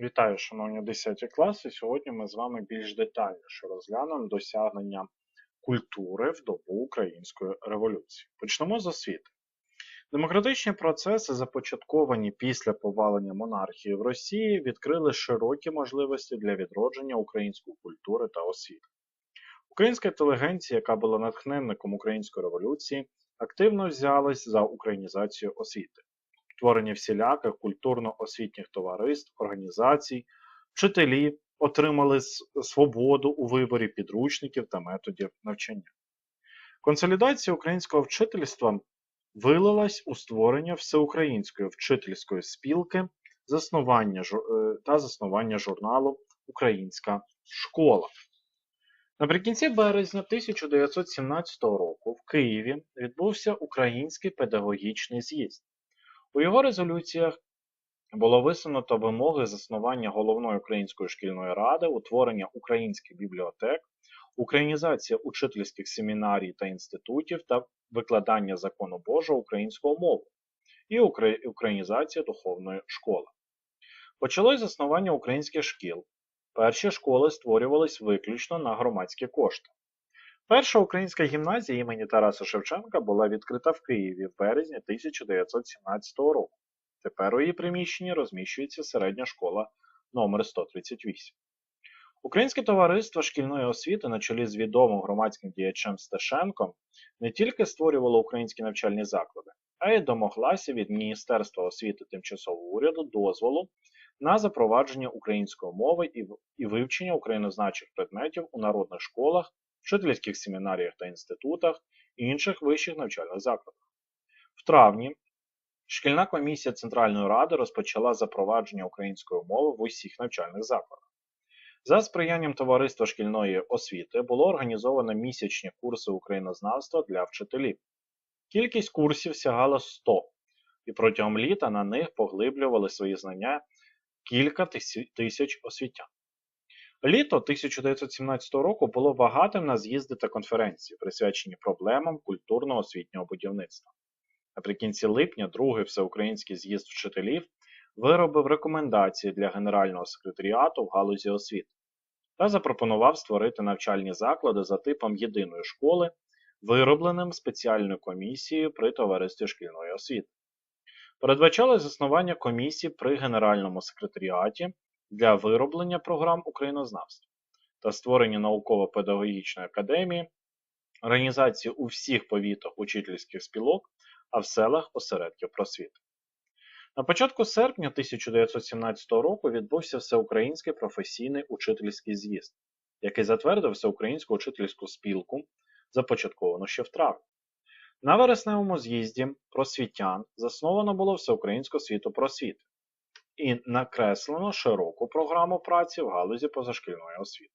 Вітаю, шановні 10 класи. Сьогодні ми з вами більш детальніше розглянемо досягнення культури в добу Української революції. Почнемо з освіти. Демократичні процеси, започатковані після повалення монархії в Росії, відкрили широкі можливості для відродження української культури та освіти. Українська інтелігенція, яка була натхненником української революції, активно взялась за українізацію освіти створення всіляких культурно-освітніх товариств, організацій, вчителі отримали свободу у виборі підручників та методів навчання. Консолідація українського вчительства вилилась у створення всеукраїнської вчительської спілки заснування е, та заснування журналу Українська школа. Наприкінці березня 1917 року в Києві відбувся Український педагогічний з'їзд. У його резолюціях було висунуто вимоги заснування головної української шкільної ради, утворення українських бібліотек, українізація учительських семінарій та інститутів та викладання закону Божого українською мовою і українізація духовної школи. Почалось заснування українських шкіл. Перші школи створювались виключно на громадські кошти. Перша українська гімназія імені Тараса Шевченка була відкрита в Києві в березні 1917 року. Тепер у її приміщенні розміщується середня школа номер 138. Українське товариство шкільної освіти на чолі з відомим громадським діячем Стешенком не тільки створювало українські навчальні заклади, а й домоглася від Міністерства освіти тимчасового уряду дозволу на запровадження української мови і вивчення українозначих предметів у народних школах, вчительських семінаріях та інститутах і інших вищих навчальних закладах. В травні шкільна комісія Центральної Ради розпочала запровадження української мови в усіх навчальних закладах. За сприянням Товариства шкільної освіти було організовано місячні курси українознавства для вчителів. Кількість курсів сягала 100, і протягом літа на них поглиблювали свої знання кілька тисяч- освітян. Літо 1917 року було багатим на з'їзди та конференції, присвячені проблемам культурно-освітнього будівництва. Наприкінці липня другий всеукраїнський з'їзд вчителів виробив рекомендації для Генерального секретаріату в галузі освіти та запропонував створити навчальні заклади за типом єдиної школи, виробленим спеціальною комісією при товаристві шкільної освіти. Передбачалось заснування комісії при Генеральному секретаріаті для вироблення програм українознавства та створення науково-педагогічної академії, організації у всіх повітах учительських спілок, а в селах осередків просвіти. На початку серпня 1917 року відбувся Всеукраїнський професійний учительський з'їзд, який затвердив Всеукраїнську учительську спілку, започатковану ще в травні. На вересневому з'їзді просвітян засновано було Всеукраїнську освіту просвіти і накреслено широку програму праці в галузі позашкільної освіти.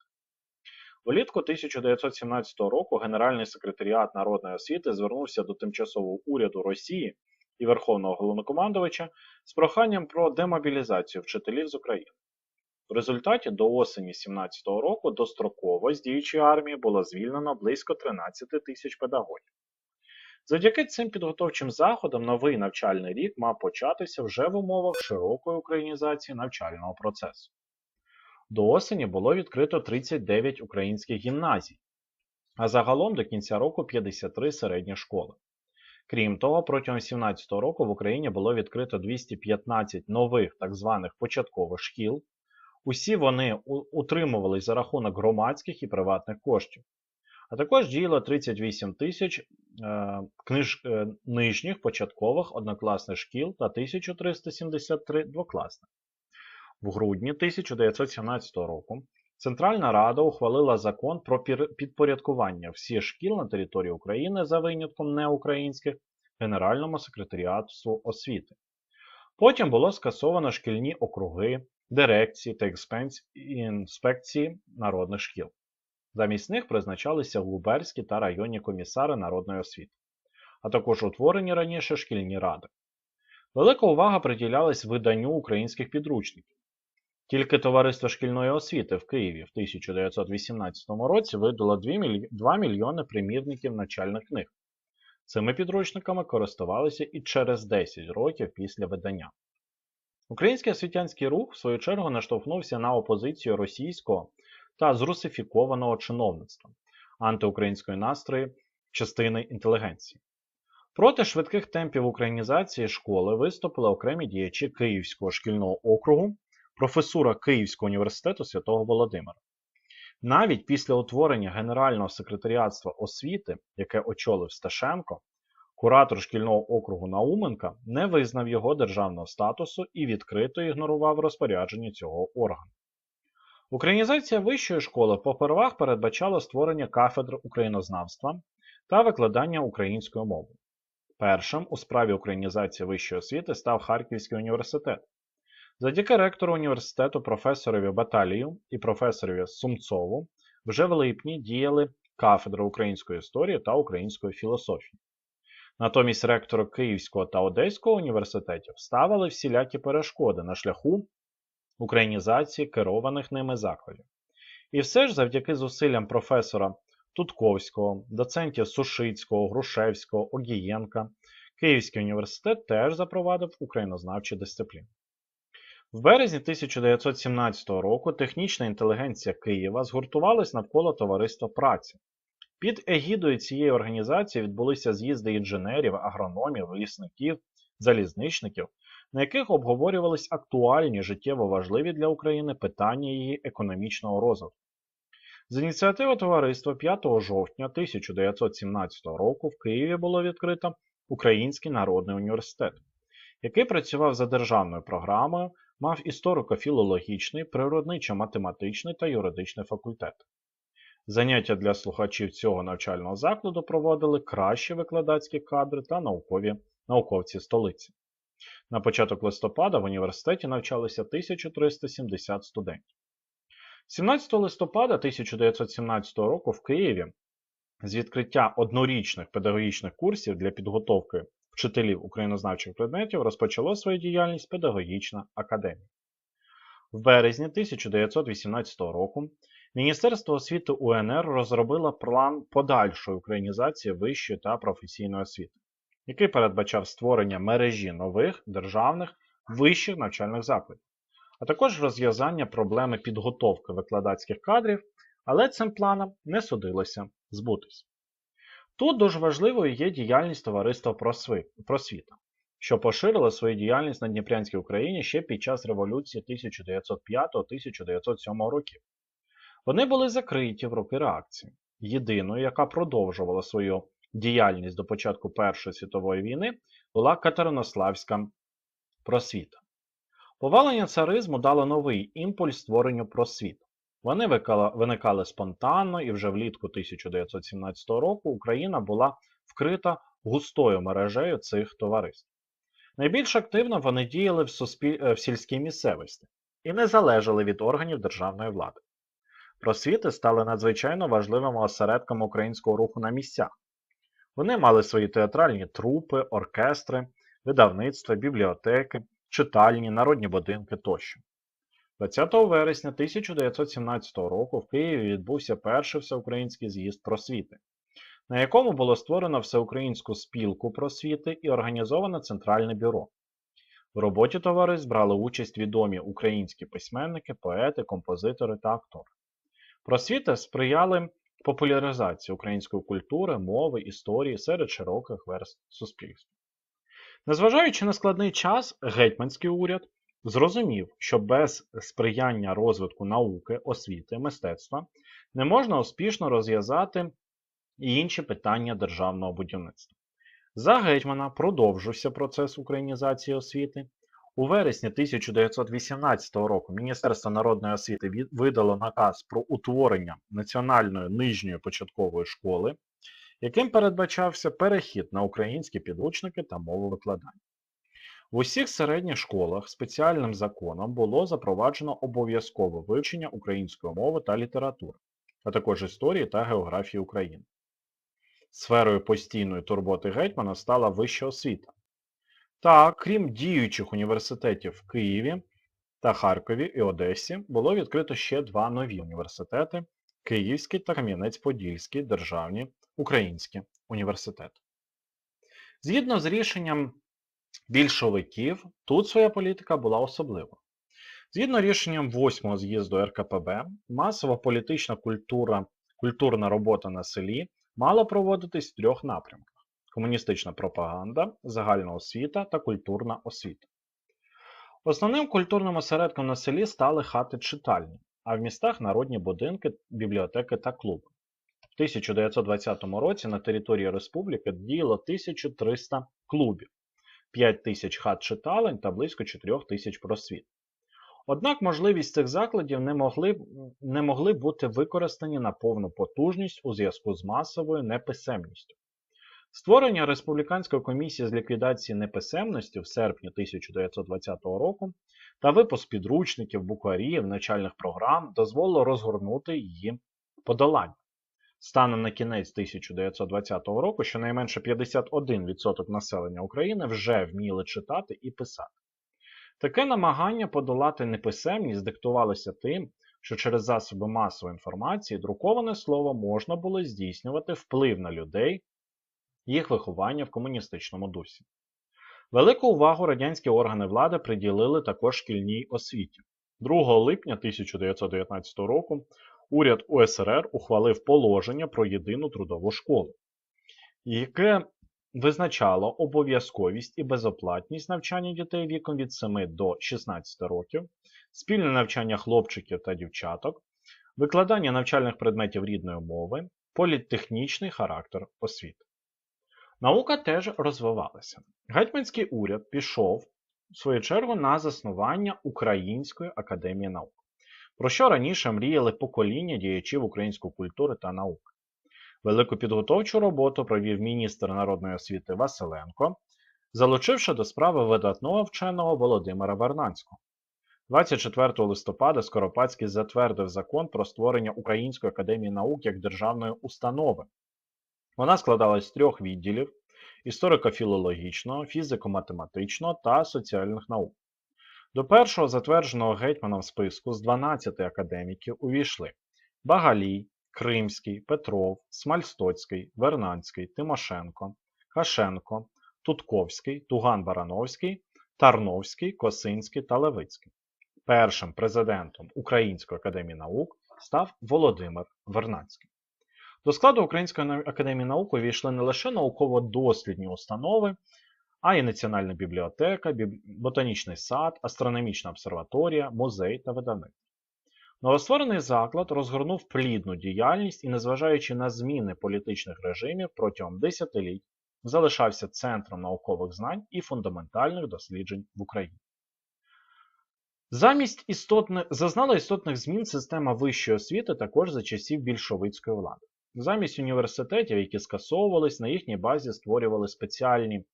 Влітку 1917 року Генеральний секретаріат народної освіти звернувся до тимчасового уряду Росії і Верховного головнокомандувача з проханням про демобілізацію вчителів з України. В результаті до осені 17 року достроково з діючої армії було звільнено близько 13 тисяч педагогів. Завдяки цим підготовчим заходам новий навчальний рік мав початися вже в умовах широкої українізації навчального процесу. До осені було відкрито 39 українських гімназій, а загалом до кінця року 53 середні школи. Крім того, протягом 2017 року в Україні було відкрито 215 нових так званих початкових шкіл. Усі вони утримувались за рахунок громадських і приватних коштів. А також діяло 38 тисяч е, книж, е, нижніх початкових однокласних шкіл та 1373 двокласних. В грудні 1917 року Центральна Рада ухвалила закон про підпорядкування всіх шкіл на території України за винятком неукраїнських Генеральному секретаріату освіти. Потім було скасовано шкільні округи, дирекції та інспекції народних шкіл. Замість них призначалися губерські та районні комісари народної освіти, а також утворені раніше шкільні ради. Велика увага приділялась виданню українських підручників. Тільки Товариство шкільної освіти в Києві в 1918 році видало 2 мільйони примірників навчальних книг. Цими підручниками користувалися і через 10 років після видання. Український освітянський рух, в свою чергу, наштовхнувся на опозицію російського та зрусифікованого чиновництва, антиукраїнської настрої частини інтелігенції. Проти швидких темпів українізації школи виступили окремі діячі Київського шкільного округу, професура Київського університету святого Володимира. Навіть після утворення Генерального секретаріатства освіти, яке очолив Сташенко, куратор шкільного округу Науменка не визнав його державного статусу і відкрито ігнорував розпорядження цього органу. Українізація вищої школи попервах передбачала створення кафедр українознавства та викладання українською мовою. Першим у справі українізації вищої освіти став Харківський університет. Завдяки ректору університету професорові Баталію і професорові Сумцову вже в липні діяли кафедри української історії та української філософії. Натомість ректори Київського та Одеського університетів ставили всілякі перешкоди на шляху українізації керованих ними закладів. І все ж завдяки зусиллям професора Тутковського, доцентів Сушицького, Грушевського, Огієнка, Київський університет теж запровадив українознавчі дисципліни. В березні 1917 року технічна інтелігенція Києва згуртувалась навколо товариства праці. Під егідою цієї організації відбулися з'їзди інженерів, агрономів, лісників, залізничників, на яких обговорювались актуальні життєво важливі для України питання її економічного розвитку. З ініціативи товариства 5 жовтня 1917 року в Києві було відкрито Український народний університет, який працював за державною програмою, мав історико-філологічний, природничо-математичний та юридичний факультет. Заняття для слухачів цього навчального закладу проводили кращі викладацькі кадри та наукові науковці столиці. На початок листопада в університеті навчалися 1370 студентів. 17 листопада 1917 року в Києві з відкриття однорічних педагогічних курсів для підготовки вчителів українознавчих предметів розпочало свою діяльність Педагогічна академія. В березні 1918 року Міністерство освіти УНР розробило план подальшої українізації вищої та професійної освіти, який передбачав створення мережі нових державних вищих навчальних закладів, а також розв'язання проблеми підготовки викладацьких кадрів, але цим планам не судилося збутись. Тут дуже важливою є діяльність товариства просвіта, що поширило свою діяльність на Дніпрянській Україні ще під час революції 1905-1907 років. Вони були закриті в роки реакції. Єдиною, яка продовжувала свою діяльність до початку Першої світової війни, була Катеринославська просвіта. Повалення царизму дало новий імпульс створенню просвіту. Вони виникали спонтанно, і вже влітку 1917 року Україна була вкрита густою мережею цих товариств. Найбільш активно вони діяли в, суспіль... в сільській місцевості і не залежали від органів державної влади. Просвіти стали надзвичайно важливими осередками українського руху на місцях. Вони мали свої театральні трупи, оркестри, видавництва, бібліотеки, читальні, народні будинки тощо. 20 вересня 1917 року в Києві відбувся перший всеукраїнський з'їзд просвіти, на якому було створено всеукраїнську спілку просвіти і організовано Центральне бюро. В роботі товариств брали участь відомі українські письменники, поети, композитори та актори. Просвіти сприяли популяризації української культури, мови, історії серед широких верст суспільства. Незважаючи на складний час, гетьманський уряд зрозумів, що без сприяння розвитку науки, освіти, мистецтва не можна успішно розв'язати і інші питання державного будівництва. За гетьмана продовжився процес українізації освіти. У вересні 1918 року Міністерство народної освіти видало наказ про утворення Національної нижньої початкової школи, яким передбачався перехід на українські підручники та мову викладання. В усіх середніх школах спеціальним законом було запроваджено обов'язкове вивчення української мови та літератури, а також історії та географії України. Сферою постійної турботи гетьмана стала вища освіта. Так, крім діючих університетів в Києві та Харкові і Одесі, було відкрито ще два нові університети Київський та Кам'янець-Подільський державні українські університети. Згідно з рішенням більшовиків тут своя політика була особлива. Згідно рішенням 8-го з'їзду РКПБ, масова політична культура, культурна робота на селі мала проводитись в трьох напрямках: комуністична пропаганда, загальна освіта та культурна освіта. Основним культурним осередком на селі стали хати читальні, а в містах народні будинки, бібліотеки та клуби. В 1920 році на території республіки діяло 1300 клубів, 5 тисяч хат читалень та близько 4 тисяч просвіт. Однак можливість цих закладів не могли, не могли бути використані на повну потужність у зв'язку з масовою неписемністю. Створення Республіканської комісії з ліквідації неписемності в серпні 1920 року та випуск підручників, букварів, навчальних програм дозволило розгорнути її подолання. Станом на кінець 1920 року щонайменше 51% населення України вже вміли читати і писати. Таке намагання подолати неписемність диктувалося тим, що через засоби масової інформації друковане слово можна було здійснювати вплив на людей, їх виховання в комуністичному дусі. Велику увагу радянські органи влади приділили також шкільній освіті. 2 липня 1919 року уряд УСРР ухвалив положення про єдину трудову школу, яке визначало обов'язковість і безоплатність навчання дітей віком від 7 до 16 років, спільне навчання хлопчиків та дівчаток, викладання навчальних предметів рідної мови, політтехнічний характер освіти. Наука теж розвивалася. Гетьманський уряд пішов, в свою чергу, на заснування Української академії наук, про що раніше мріяли покоління діячів української культури та науки. Велику підготовчу роботу провів міністр народної освіти Василенко, залучивши до справи видатного вченого Володимира Вернанського. 24 листопада Скоропадський затвердив закон про створення Української академії наук як державної установи. Вона складалась з трьох відділів: історико-філологічного, фізико-математичного та соціальних наук. До першого затвердженого гетьманом списку з 12 академіків увійшли Багалій, Кримський, Петров, Смальстоцький, Вернанський, Тимошенко, Хашенко, Тутковський, Туган Барановський, Тарновський, Косинський та Левицький. Першим президентом Української академії наук став Володимир Вернадський. До складу Української академії наук увійшли не лише науково-дослідні установи, а й Національна бібліотека, ботанічний сад, астрономічна обсерваторія, музей та видавництво. Новостворений заклад розгорнув плідну діяльність і, незважаючи на зміни політичних режимів протягом десятиліть, залишався центром наукових знань і фундаментальних досліджень в Україні. Замість істотних, зазнала істотних змін система вищої освіти також за часів більшовицької влади. Замість університетів, які скасовувались, на їхній базі створювали спеціальні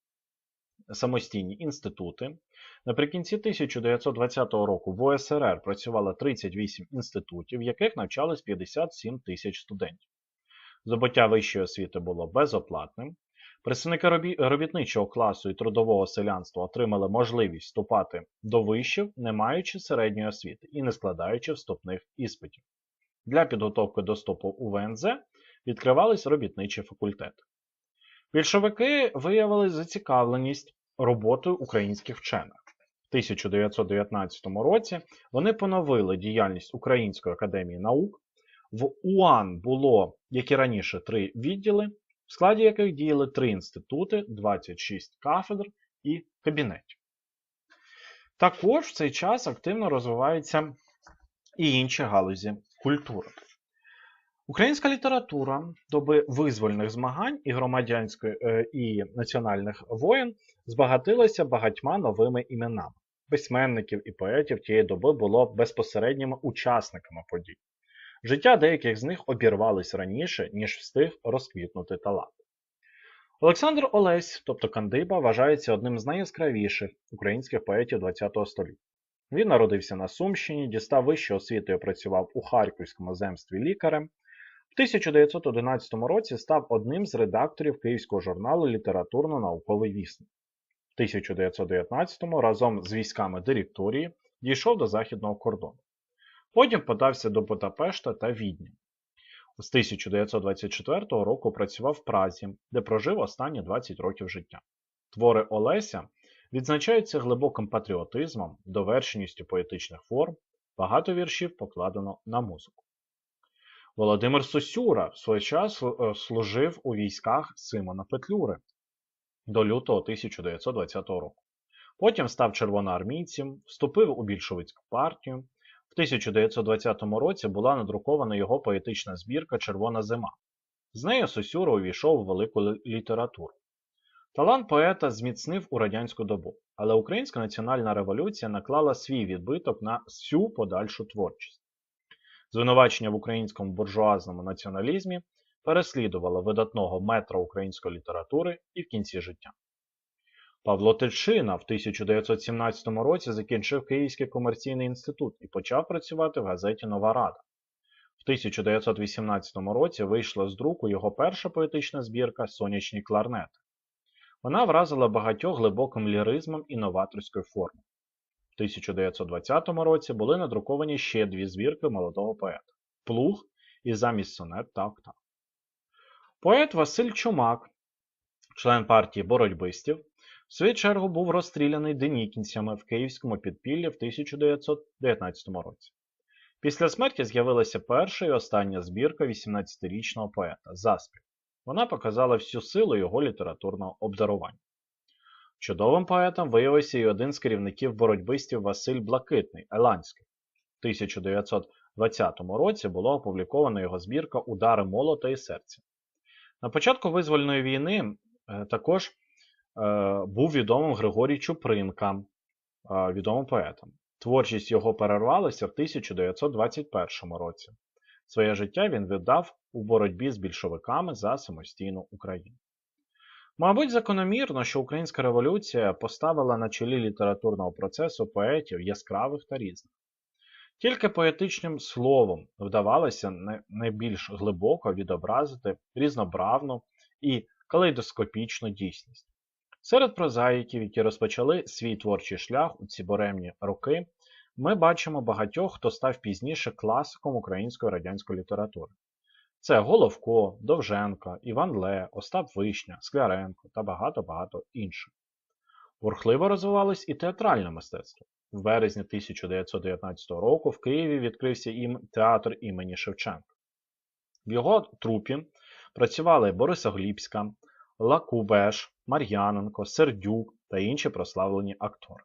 самостійні інститути. Наприкінці 1920 року в ОСРР працювало 38 інститутів, в яких навчались 57 тисяч студентів. Здобуття вищої освіти було безоплатним. Представники робітничого класу і трудового селянства отримали можливість вступати до вишів, не маючи середньої освіти і не складаючи вступних іспитів. Для підготовки до вступу у ВНЗ відкривались робітничі факультети. Більшовики виявили зацікавленість роботою українських вчених. В 1919 році вони поновили діяльність Української академії наук. В УАН було, як і раніше, три відділи, в складі яких діяли три інститути, 26 кафедр і кабінетів. Також в цей час активно розвиваються і інші галузі культури. Українська література доби визвольних змагань і громадянської е, і національних воєн збагатилася багатьма новими іменами. Письменників і поетів тієї доби було безпосередніми учасниками подій. Життя деяких з них обірвались раніше, ніж встиг розквітнути талант. Олександр Олесь, тобто Кандиба, вважається одним з найяскравіших українських поетів ХХ століття. Він народився на Сумщині, дістав вищу освіту і працював у Харківському земстві лікарем. В 1911 році став одним з редакторів київського журналу Літературно-науковий вісник. В 1919 разом з військами директорії дійшов до західного кордону. Потім подався до Будапешта та Відня. З 1924 року працював в Празі, де прожив останні 20 років життя. Твори Олеся Відзначається глибоким патріотизмом, довершеністю поетичних форм, багато віршів покладено на музику. Володимир Сосюра в свій час е, служив у військах Симона Петлюри до лютого 1920 року. Потім став червоноармійцем, вступив у більшовицьку партію. В 1920 році була надрукована його поетична збірка Червона зима. З нею Сосюра увійшов у велику літературу. Талант поета зміцнив у радянську добу, але Українська національна революція наклала свій відбиток на всю подальшу творчість. Звинувачення в українському буржуазному націоналізмі переслідувало видатного метра української літератури і в кінці життя. Павло Тичина в 1917 році закінчив Київський комерційний інститут і почав працювати в газеті Нова Рада. В 1918 році вийшла з друку його перша поетична збірка Сонячні кларнети. Вона вразила багатьох глибоким ліризмом і новаторською формою. В 1920 році були надруковані ще дві збірки молодого поета Плуг і замість сонет так-так. Поет Василь Чумак, член партії боротьбистів, в свою чергу був розстріляний денікінцями в київському підпіллі в 1919 році. Після смерті з'явилася перша і остання збірка 18-річного поета Заспів. Вона показала всю силу його літературного обдарування. Чудовим поетом виявився і один з керівників боротьбистів Василь Блакитний Еланський. В 1920 році була опублікована його збірка Удари молота і серця. На початку визвольної війни е, також е, був відомим Григорій Чупринка, е, відомим поетом. Творчість його перервалася в 1921 році. Своє життя він віддав у боротьбі з більшовиками за самостійну Україну. Мабуть, закономірно, що Українська революція поставила на чолі літературного процесу поетів яскравих та різних. Тільки поетичним словом вдавалося найбільш глибоко відобразити різнобравну і калейдоскопічну дійсність. Серед прозаїків, які розпочали свій творчий шлях у ці боремні роки, ми бачимо багатьох, хто став пізніше класиком української радянської літератури. Це Головко, Довженко, Іван Ле, Остап Вишня, Скляренко та багато-багато інших. Бурхливо розвивалось і театральне мистецтво. В березні 1919 року в Києві відкрився їм театр імені Шевченка. В його трупі працювали Бориса Глібська, Лакубеш, Мар'яненко, Сердюк та інші прославлені актори.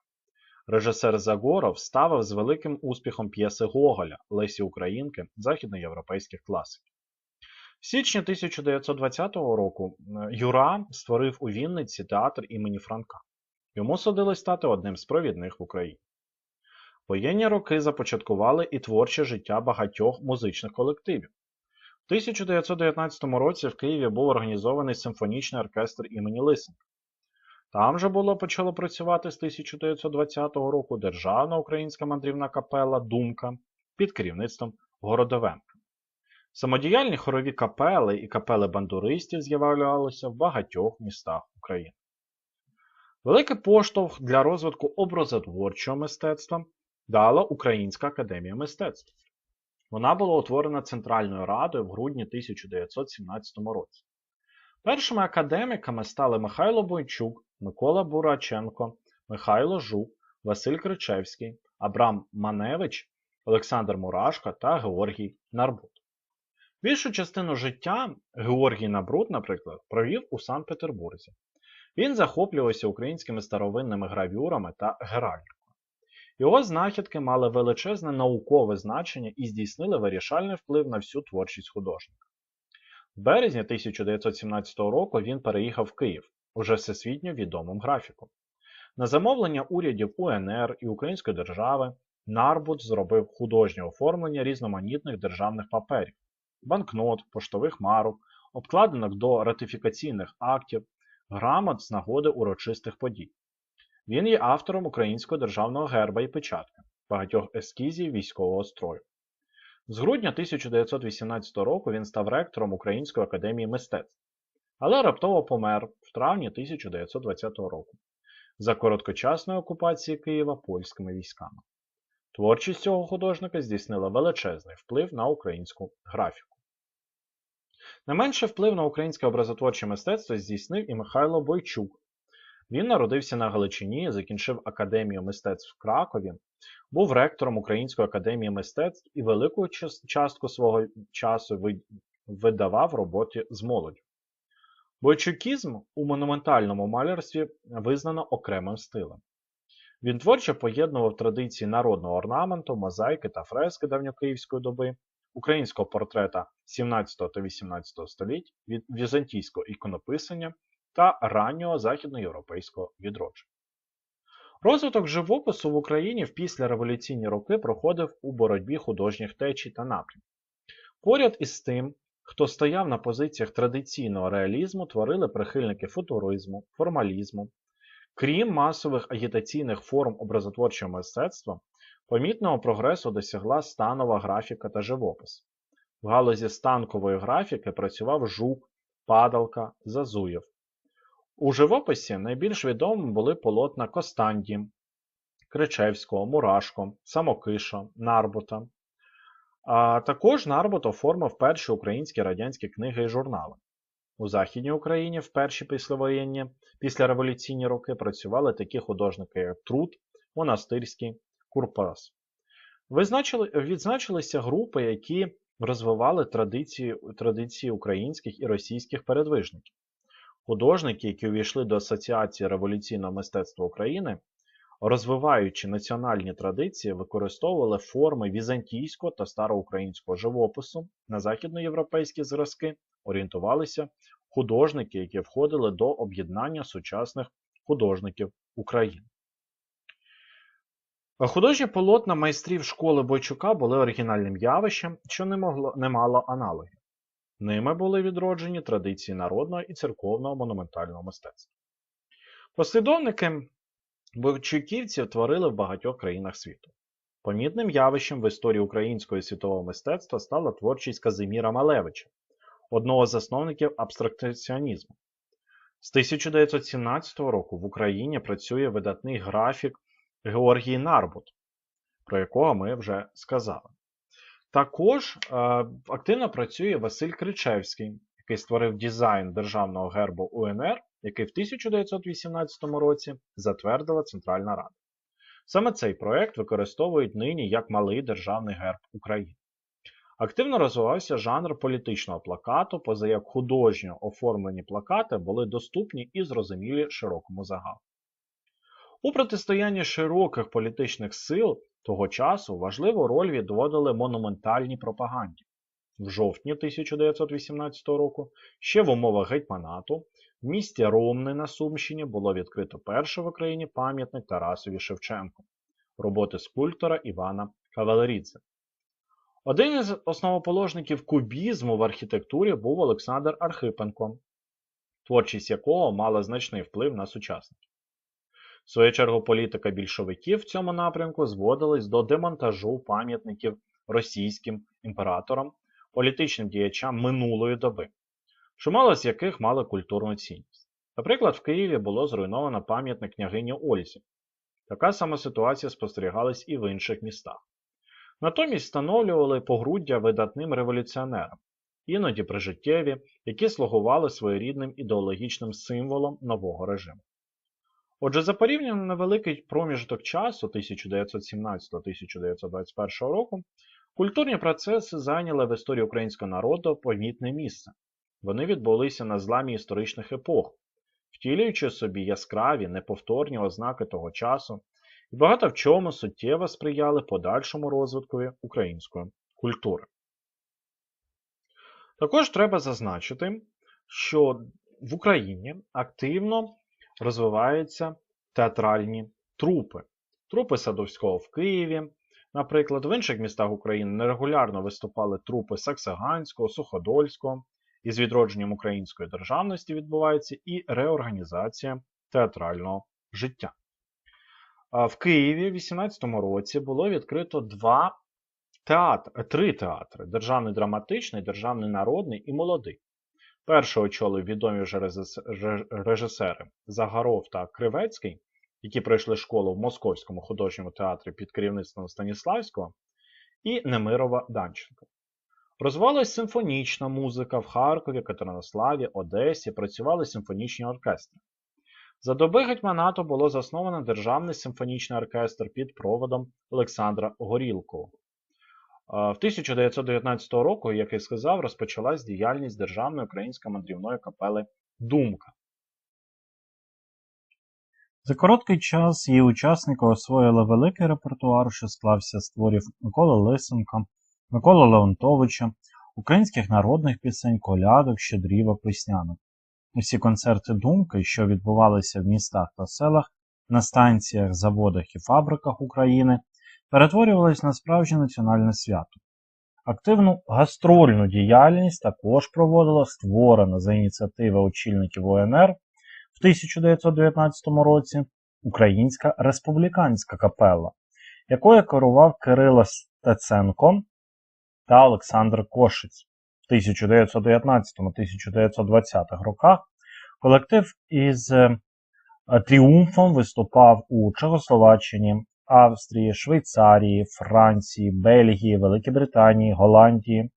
Режисер Загоров ставив з великим успіхом п'єси Гоголя Лесі Українки західноєвропейських класиків. Січні 1920 року Юра створив у Вінниці театр імені Франка. Йому судилось стати одним з провідних в Україні. Воєнні роки започаткували і творче життя багатьох музичних колективів. В 1919 році в Києві був організований симфонічний оркестр імені Лисенка. Там же було почало працювати з 1920 року Державна українська мандрівна капела Думка під керівництвом Городовенка. Самодіяльні хорові капели і капели бандуристів з'являлися в багатьох містах України. Великий поштовх для розвитку образотворчого мистецтва дала Українська академія мистецтв. Вона була утворена Центральною радою в грудні 1917 році. Першими академіками стали Михайло Бойчук, Микола Бураченко, Михайло Жук, Василь Кричевський, Абрам Маневич, Олександр Мурашко та Георгій Нарбут. Більшу частину життя Георгій Набрут, наприклад, провів у Санкт-Петербурзі. Він захоплювався українськими старовинними гравюрами та геральдикою. Його знахідки мали величезне наукове значення і здійснили вирішальний вплив на всю творчість художника. В березні 1917 року він переїхав в Київ, уже всесвітньо відомим графіком. На замовлення урядів УНР і Української держави Нарбут зробив художнє оформлення різноманітних державних паперів, банкнот, поштових марок, обкладинок до ратифікаційних актів, грамот з нагоди урочистих подій. Він є автором українського державного герба і печатки, багатьох ескізів військового строю. З грудня 1918 року він став ректором Української академії мистецтв, але раптово помер в травні 1920 року за короткочасної окупації Києва польськими військами. Творчість цього художника здійснила величезний вплив на українську графіку. Не менше вплив на українське образотворче мистецтво здійснив і Михайло Бойчук, Він народився на Галичині, закінчив Академію мистецтв в Кракові, був ректором Української академії мистецтв і велику частку свого часу видавав роботи з молоддю. Бойчукізм у монументальному малярстві визнано окремим стилем. Він творчо поєднував традиції народного орнаменту, мозаїки та фрески давньокиївської доби, українського портрета 17 та 18 століть, від візантійського іконописання та раннього західноєвропейського відродження. Розвиток живопису в Україні в післяреволюційні роки проходив у боротьбі художніх течій та напрямків. Поряд із тим, хто стояв на позиціях традиційного реалізму, творили прихильники футуризму, формалізму. Крім масових агітаційних форм образотворчого мистецтва, помітного прогресу досягла станова графіка та живопис. В галузі станкової графіки працював Жук, Падалка, Зазуєв. У живописі найбільш відомими були полотна Костанді, Кричевського, Мурашко, Самокиша, Нарбута. А також Нарбут оформив перші українські радянські книги і журнали. У Західній Україні в перші післявоєнні, післяреволюційні роки працювали такі художники, як Труд, Монастирський, Курпас. Відзначилися групи, які розвивали традиції, традиції українських і російських передвижників. Художники, які увійшли до Асоціації революційного мистецтва України, розвиваючи національні традиції, використовували форми візантійського та староукраїнського живопису на західноєвропейські зразки, орієнтувалися художники, які входили до об'єднання сучасних художників України. Художні полотна майстрів школи Бойчука були оригінальним явищем, що не, могло, не мало аналогів. Ними були відроджені традиції народного і церковного монументального мистецтва. Послідовники бойчуківців творили в багатьох країнах світу. Помітним явищем в історії українського світового мистецтва стала творчість Казиміра Малевича, одного з засновників абстракціонізму. З 1917 року в Україні працює видатний графік Георгій Нарбут, про якого ми вже сказали. Також е, активно працює Василь Кричевський, який створив дизайн державного гербу УНР, який в 1918 році затвердила Центральна Рада. Саме цей проект використовують нині як малий державний герб України. Активно розвивався жанр політичного плакату, поза як художньо оформлені плакати були доступні і зрозумілі широкому загалу. У протистоянні широких політичних сил того часу важливу роль відводили монументальній пропаганді. В жовтні 1918 року, ще в умовах гетьманату, в місті Ромни на Сумщині було відкрито перший в Україні пам'ятник Тарасові Шевченку, роботи скульптора Івана Кавалерідзе. Один із основоположників кубізму в архітектурі був Олександр Архипенко, творчість якого мала значний вплив на сучасників. В свою чергу політика більшовиків в цьому напрямку зводилась до демонтажу пам'ятників російським імператорам, політичним діячам минулої доби, чимало з яких мали культурну цінність. Наприклад, в Києві було зруйновано пам'ятник княгині Ользі. Така сама ситуація спостерігалась і в інших містах. Натомість встановлювали погруддя видатним революціонерам, іноді прижиттєві, які слугували своєрідним ідеологічним символом нового режиму. Отже, за порівняно невеликий проміжок часу 1917-1921 року культурні процеси зайняли в історії українського народу помітне місце. Вони відбулися на зламі історичних епох, втілюючи собі яскраві, неповторні ознаки того часу і багато в чому суттєво сприяли подальшому розвитку української культури. Також треба зазначити, що в Україні активно розвиваються театральні трупи. Трупи Садовського в Києві, наприклад, в інших містах України нерегулярно виступали трупи Саксаганського, Суходольського. Із відродженням української державності відбувається і реорганізація театрального життя. В Києві в 18 році було відкрито два театри, три театри: Державний драматичний, Державний народний і молодий. Перший очолив відомі вже режисери Загаров та Кривецький, які пройшли школу в Московському художньому театрі під керівництвом Станіславського, і Немирова Данченко. Розвивалась симфонічна музика в Харкові, Катеринославі, Одесі, працювали симфонічні оркестри. За доби гетьманату було засновано Державний симфонічний оркестр під проводом Олександра Горілкового. В 1919 року, як я сказав, розпочалась діяльність Державної української мандрівної капели Думка. За короткий час її учасники освоїли великий репертуар, що склався з творів Миколи Лисенка, Миколи Леонтовича, українських народних пісень, колядок, щедрівок, веснянок. Усі концерти думки, що відбувалися в містах та селах, на станціях, заводах і фабриках України, перетворювались на справжнє національне свято. Активну гастрольну діяльність також проводила створена за ініціативи очільників УНР в 1919 році Українська республіканська капела, якою керував Кирило Стеценко та Олександр Кошиць. В 1919-1920 роках колектив із е, тріумфом виступав у Чехословаччині, Австрії, Швейцарії, Франції, Бельгії, Великій Британії, Голландії.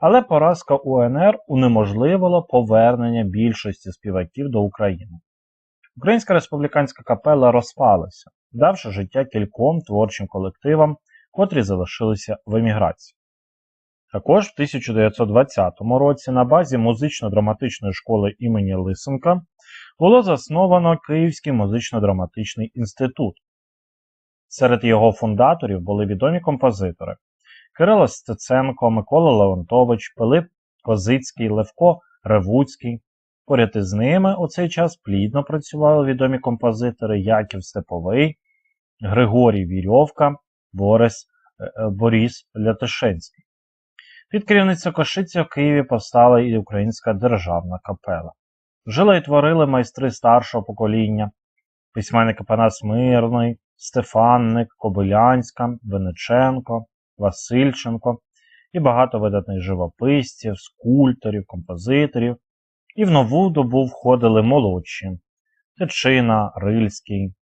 Але поразка УНР унеможливила повернення більшості співаків до України. Українська республіканська капела розпалася, давши життя кільком творчим колективам, котрі залишилися в еміграції. Також в 1920 році на базі музично-драматичної школи імені Лисенка було засновано Київський музично-драматичний інститут. Серед його фундаторів були відомі композитори Кирило Стеценко, Микола Леонтович, Пилип Козицький, Левко Ревуцький. Поряд із ними у цей час плідно працювали відомі композитори Яків Степовий, Григорій Вірьовка, Борис, е, Борис Лятишенський. Під керівництвом Кошиця в Києві повстала і Українська державна капела. Жили і творили майстри старшого покоління, письменники Панас Мирний, Стефанник, Кобилянська, Вениченко, Васильченко і багато видатних живописців, скульпторів, композиторів. І в нову добу входили молодші Тичина, Рильський,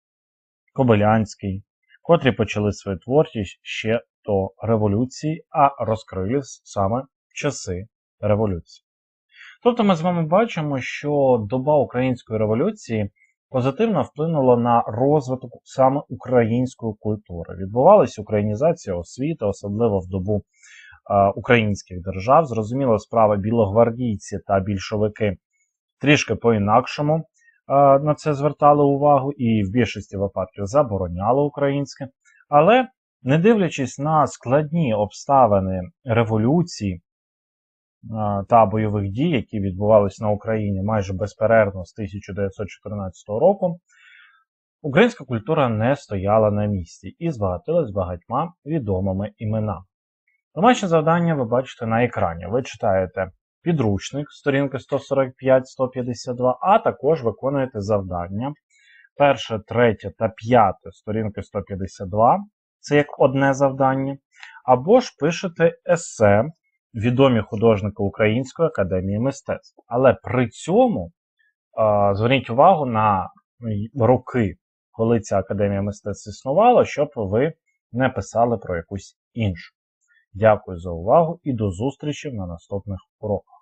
Кобилянський, котрі почали свою творчість ще до революції, а розкрились саме в часи революції. Тобто ми з вами бачимо, що доба української революції позитивно вплинула на розвиток саме української культури. Відбувалася українізація освіти, особливо в добу українських держав. Зрозуміло, справа білогвардійці та більшовики трішки по-інакшому на це звертали увагу, і в більшості випадків забороняли українське. Але не дивлячись на складні обставини революції та бойових дій, які відбувалися на Україні майже безперервно з 1914 року, українська культура не стояла на місці і збагатилась багатьма відомими іменами. Домашнє завдання ви бачите на екрані. Ви читаєте підручник сторінки 145-152, а також виконуєте завдання. Перше, третє та п'яте сторінки 152 це як одне завдання, або ж пишете есе відомі художники Української академії мистецтв. Але при цьому зверніть увагу на роки, коли ця академія мистецтв існувала, щоб ви не писали про якусь іншу. Дякую за увагу і до зустрічі на наступних уроках.